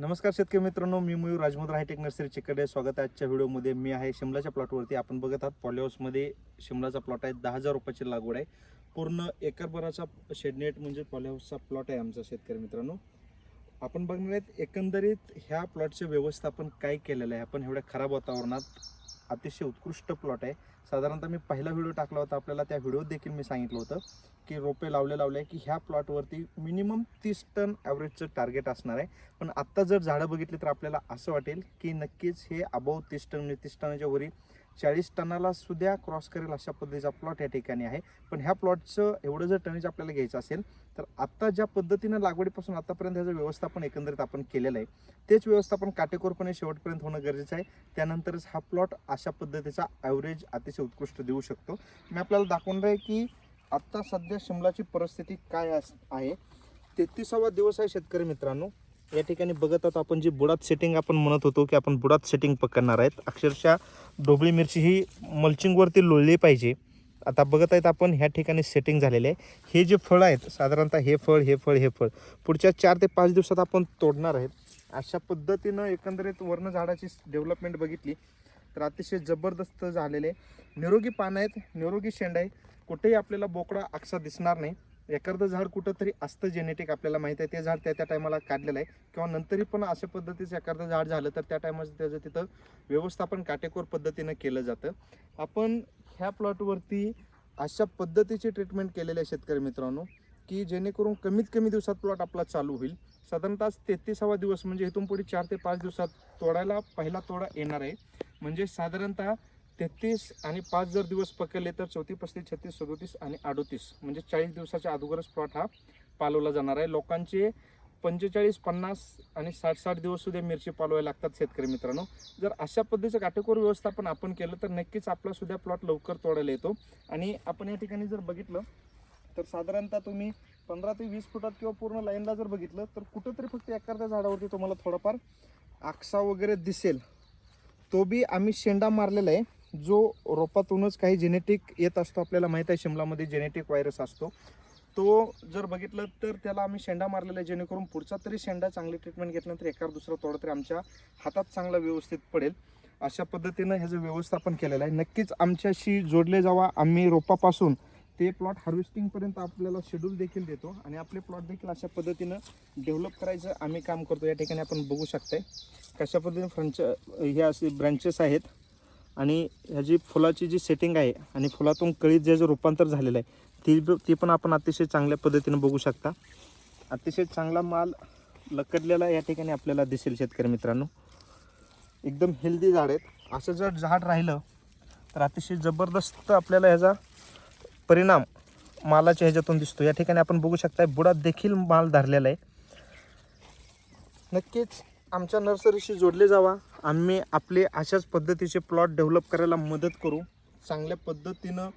नमस्कार शेतकरी मित्रांनो मी Mayur Rajmod hi tech nursery चिकडे स्वागत आहे आजच्या व्हिडिओमध्ये. मी आहे शिमलाच्या प्लॉटवरती आपण बघत आहात पॉलिहाऊसमध्ये शिमलाचा प्लॉट आहे. दहा हजार रुपयाची लागवड आहे. पूर्ण एकरभराचा शेडनेट म्हणजे पॉलिहाऊसचा प्लॉट आहे आमचा शेतकरी मित्रांनो. आपण बघणार आहेत एकंदरीत ह्या प्लॉटचे व्यवस्थापन काय केलेलं आहे? आपण एवढ्या खराब वातावरणात अतिशय उत्कृष्ट प्लॉट आहे. साधारणतः मी पहिला व्हिडिओ टाकला होता आपल्याला त्या व्हिडिओत देखील मी सांगितलं होतं की रोपे लावले लावले की ह्या प्लॉटवरती मिनिमम तीस टन ॲव्हरेजचं टार्गेट असणार आहे. पण आत्ता जर झाडं बघितली तर आपल्याला असं वाटेल की नक्कीच हे अबाव तीस टन म्हणजे तीस टनाच्या वरी चाळीस टनाला सुद्धा क्रॉस करेल अशा पद्धतीचा प्लॉट या ठिकाणी आहे. पण ह्या प्लॉटचं एवढं जर टनेज आपल्याला घ्यायचं असेल तर आत्ता ज्या पद्धतीनं लागवडीपासून आतापर्यंत ह्याचं व्यवस्थापन एकंदरीत आपण केलेलं आहे तेच व्यवस्थापन काटेकोरपणे शेवटपर्यंत होणं गरजेचं आहे. त्यानंतरच हा प्लॉट अशा पद्धतीचा ॲव्हरेज अतिशय उत्कृष्ट देऊ शकतो. मी आपल्याला दाखवणार आहे की आत्ता सध्या शिमलाची परिस्थिती काय आहे. तेहतीसावा दिवस आहे शेतकरी मित्रांनो. या ठिकाणी बघत आहोत आपण जी बुडात सेटिंग आपण म्हणत होतो की आपण बुडात सेटिंग पकडणार आहेत. अक्षरशः ढोबळी मिरची ही मल्चिंगवरती लोळली पाहिजे. आता बघत आहेत आपण ह्या ठिकाणी सेटिंग झालेले आहे. हे जे फळ आहेत साधारणतः हे फळ हे फळ हे फळ पुढच्या चार ते पाच दिवसात आपण तोडणार आहेत. अशा पद्धतीनं एकंदरीत वर्ण झाडाची डेव्हलपमेंट बघितली तर अतिशय जबरदस्त झालेले. आहे निरोगी पानं आहेत निरोगी शेंड आहे कुठेही आपल्याला बोकडा आकसा दिसणार नाही. एखादं झाड कुठंतरी असतं जेनेटिक आपल्याला माहिती आहे ते झाड त्या त्या टायमाला काढलेलं आहे. किंवा नंतरही पण अशा पद्धतीचं एखादं झाड झालं तर त्या टायमाचं त्याचं तिथं व्यवस्थापन काटेकोर पद्धतीनं केलं जातं. आपण ह्या प्लॉटवरती अशा पद्धतीची ट्रीटमेंट केलेली आहे शेतकरी मित्रांनो की जेणेकरून कमीत कमी दिवसात प्लॉट आपला चालू होईल. साधारणतः तेहतीसावा दिवस म्हणजे इथून पुढे चार ते पाच दिवसात तोडायला पहिला तोडा येणार आहे. म्हणजे साधारणतः तेहतीस आणि पाच जर दिवस पकडले तर चौतीस पस्तीस छत्तीस सदोतीस आणि अडोतीस. म्हणजे चाळीस दिवसाच्या अगोदरच प्लॉट हा पालवला जाणार आहे. लोकांचे पंचेचाळीस पन्नास आणि साठ साठ दिवस सुद्धा मिरची पालवायला लागतात शेतकरी मित्रांनो. जर अशा पद्धतीचं काटेकोर व्यवस्थापन आपण केलं तर नक्कीच आपला सुद्धा प्लॉट लवकर तोडायला येतो. आणि आपण या ठिकाणी जर बघितलं तर साधारणतः तुम्ही पंधरा ते वीस फुटात किंवा पूर्ण लाईनला जर बघितलं तर कुठंतरी फक्त एखाद्या झाडावरती तुम्हाला थोडाफार आकसा वगैरे दिसेल. तो बी आम्ही शेंडा मारलेला आहे. जो रोपातूनच काही जेनेटिक येत असतो आपल्याला माहीत आहे शिमलामध्ये जेनेटिक व्हायरस असतो. तो जर बघितलं तर त्याला आम्ही शेंडा मारलेला आहे जेणेकरून पुढचा तरी शेंडा चांगली ट्रीटमेंट घेतल्यानंतर एका दुसरा तोडा तरी आमच्या हातात चांगला व्यवस्थित पडेल. अशा पद्धतीनं ह्याचं व्यवस्थापन केलेलं आहे नक्कीच आमच्याशी जोडले जावा. आम्ही रोपापासून ते प्लॉट हार्वेस्टिंगपर्यंत आपल्याला शेड्यूल देखील देतो आणि आपले प्लॉट देखील अशा पद्धतीनं डेव्हलप करायचं आम्ही काम करतो. या ठिकाणी आपण बघू शकताय कशा पद्धतीने फ्रंच हे असे ब्रँचेस आहेत. आणि ह्याची फुलाची जी सेटिंग आहे आणि फुलातून कळीत जे जे रूपांतर झालेलं आहे ती ती पण आपण अतिशय चांगल्या पद्धतीनं बघू शकता. अतिशय चांगला माल लकडलेला या ठिकाणी आपल्याला दिसेल शेतकरी मित्रांनो. एकदम हेल्दी झाड आहेत. असं जर झाड राहिलं तर अतिशय जबरदस्त आपल्याला ह्याचा परिणाम मालाच्या ह्याच्यातून दिसतो. या ठिकाणी आपण बघू शकता बुडात देखील माल धरलेला आहे. नक्कीच आमच्या नर्सरीशी जोडले जावा. आम्ही आपले अशाच पद्धतीचे प्लॉट डेव्हलप करायला मदत करू. चांगल्या पद्धतीनं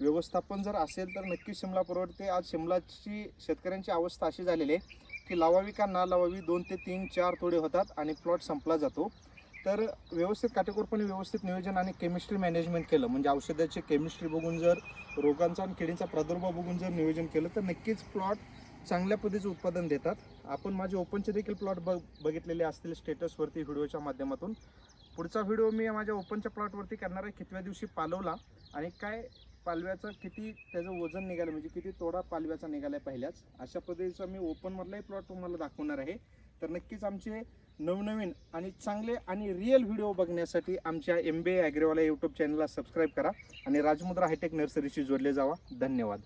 व्यवस्थापन जर असेल तर नक्की शिमला परवडते आज शिमलाची शेतकऱ्यांची अवस्था अशी झालेली आहे की लावावी का ना लावावी दोन ते तीन चार तोडे होतात आणि प्लॉट संपला जातो. तर व्यवस्थित काटेकोरपणे व्यवस्थित नियोजन आणि केमिस्ट्री मॅनेजमेंट केलं. म्हणजे औषधाची केमिस्ट्री बघून जर रोगांचा आणि किडींचा प्रादुर्भाव बघून जर नियोजन केलं तर नक्कीच प्लॉट चांगल्या पद्धतीचं उत्पादन देतात. आपण माझे ओपनचे देखील प्लॉट बघ बघितलेले असतील स्टेटसवरती व्हिडिओच्या माध्यमातून. पुढचा व्हिडिओ मी माझ्या ओपनच्या प्लॉटवरती करणार आहे. कितव्या दिवशी पालवला आणि काय पालव्याचं किती त्याचं वजन निघालं म्हणजे किती तोडा पालव्याचा निघाला आहे पहिल्याच. अशा पद्धतीचा मी ओपनमधलाही प्लॉट तुम्हाला दाखवणार आहे. तर नक्कीच आमचे नवनवीन आणि चांगले आणि रिअल व्हिडिओ बघण्यासाठी आमच्या एम बी ॲग्रेवाला यूट्यूब चॅनलला सबस्क्राईब करा आणि राजमुद्रा हायटेक नर्सरीशी जोडले जावा. धन्यवाद.